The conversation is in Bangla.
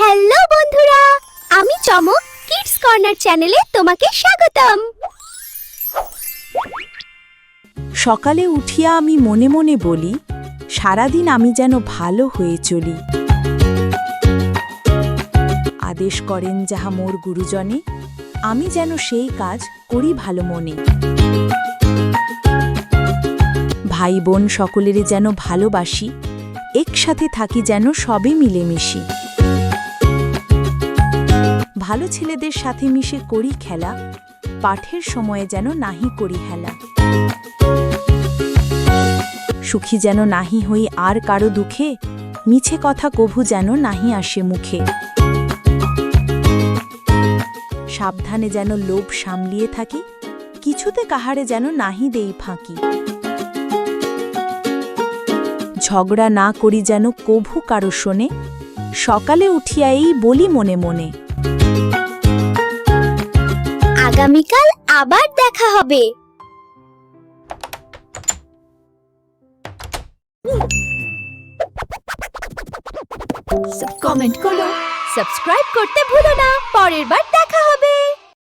হ্যালো বন্ধুরা, আমি চমক কিডস কর্নার চ্যানেলে তোমাকে স্বাগতম। সকালে উঠিয়া আমি মনে মনে বলি, সারাদিন আমি যেন ভালো হয়ে চলি। আদেশ করেন যাহা মোর গুরুজনে, আমি যেন সেই কাজ করি ভালো মনে। ভাই বোন সকলেরে যেন ভালোবাসি, একসাথে থাকি যেন সবে মিলেমিশি। ভালো ছেলেদের সাথে মিশে করি খেলা, পাঠের সময়ে যেন নাহি করি হেলা। সুখী যেন নাহি হই আর কারও দুঃখে, মিছে কথা কভু যেন নাহি আসে মুখে। সাবধানে যেন লোভ সামলিয়ে থাকি, কিছুতে কাহারে যেন নাহি দেই ফাঁকি। ঝগড়া না করি যেন কভু কারও শোনে সকালে উঠিয়া এই বলি মনে মনে। আগামীকাল আবার দেখা হবে। কমেন্ট করো। সাবস্ক্রাইব করতে ভুলো না। পরের বার